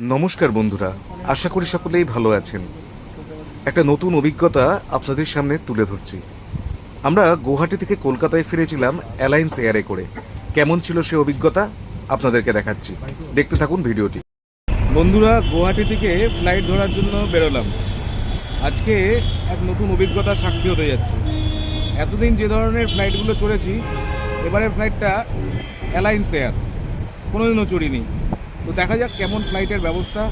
নমস্কার বন্ধুরা, আশা করি সকলেই ভালো আছেন। একটা নতুন অভিজ্ঞতা আপনাদের সামনে তুলে ধরছি। আমরা গুয়াহাটি থেকে কলকাতায় ফিরেছিলাম অ্যালায়েন্স এয়ারে করে। কেমন ছিল সে অভিজ্ঞতা? আপনাদেরকে দেখাচ্ছি। দেখতে থাকুন ভিডিওটি। বন্ধুরা, গুয়াহাটি থেকে ফ্লাইট ধরার জন্য বেরোলাম। আজকে এক নতুন অভিজ্ঞতার সাক্ষী হতে যাচ্ছে। এতদিন যে ধরনের ফ্লাইটগুলো চড়েছি, এবারের ফ্লাইটটা অ্যালায়েন্স এয়ার কোনোদিনও চড়িনি। তো দেখা যাক কেমন ফ্লাইটের ব্যবস্থা,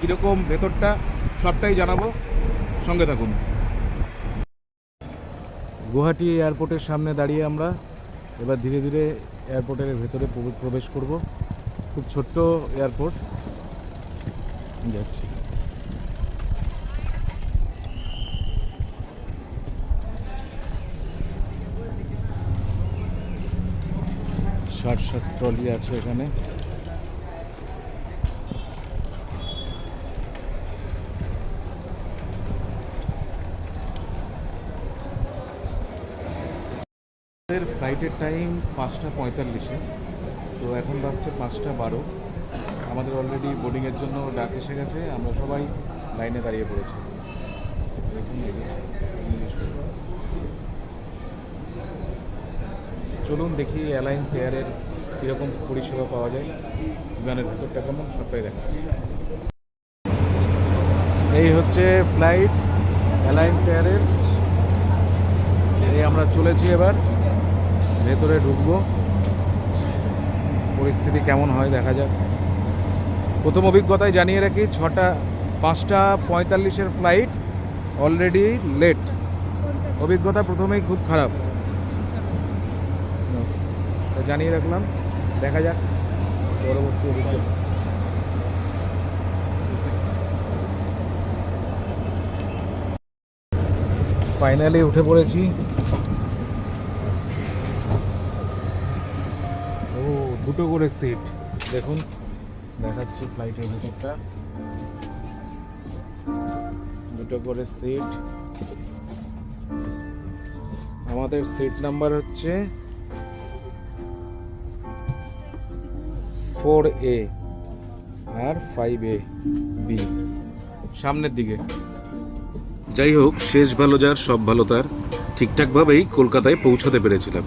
কীরকম ভেতরটা, সবটাই জানাব। সঙ্গে থাকুন। গুয়াহাটি এয়ারপোর্টের সামনে দাঁড়িয়ে আমরা এবার ধীরে ধীরে এয়ারপোর্টের ভেতরে প্রবে- প্রবেশ করব। খুব ছোট্ট এয়ারপোর্ট। যাচ্ছি। ষাট ষাট ট্রলি আছে এখানে। আমাদের ফ্লাইটের টাইম পাঁচটা পঁয়তাল্লিশে। তো এখন বাজছে পাঁচটা বারো। আমাদের অলরেডি বোর্ডিংয়ের জন্য ডাক এসে গেছে। আমরা সবাই লাইনে দাঁড়িয়ে পড়েছি। চলুন দেখি অ্যালায়েন্স এয়ারের কীরকম পরিষেবা পাওয়া যায়। বিমানের ভেতরটা কেমন, সবটাই দেখাচ্ছি। এই হচ্ছে ফ্লাইট অ্যালায়েন্স এয়ারের এই আমরা চলেছি এবার। ভেতরে ঢুকবো। পরিস্থিতি কেমন হয় দেখা যাক। প্রথম অভিজ্ঞতায় জানিয়ে রাখি, ছটা, পাঁচটা পঁয়তাল্লিশের ফ্লাইট অলরেডি লেট অভিজ্ঞতা প্রথমেই খুব খারাপ। জানিয়ে রাখলাম, দেখা যাক। পরবর্তী অভিজ্ঞতা। ফাইনালি উঠে পড়েছি। দুটো করে সিট দেখুন, দেখাচ্ছি ফ্লাইটের ভিতরটা। দুটো করে সিট আমাদের সিট নাম্বার হচ্ছে ফোর এ আর ফাইভ এ বি সামনের দিকে। যাই হোক, শেষ ভালো যার, সব ভালো তার। ঠিকঠাকভাবেই কলকাতায় পৌঁছাতে পেরেছিলাম।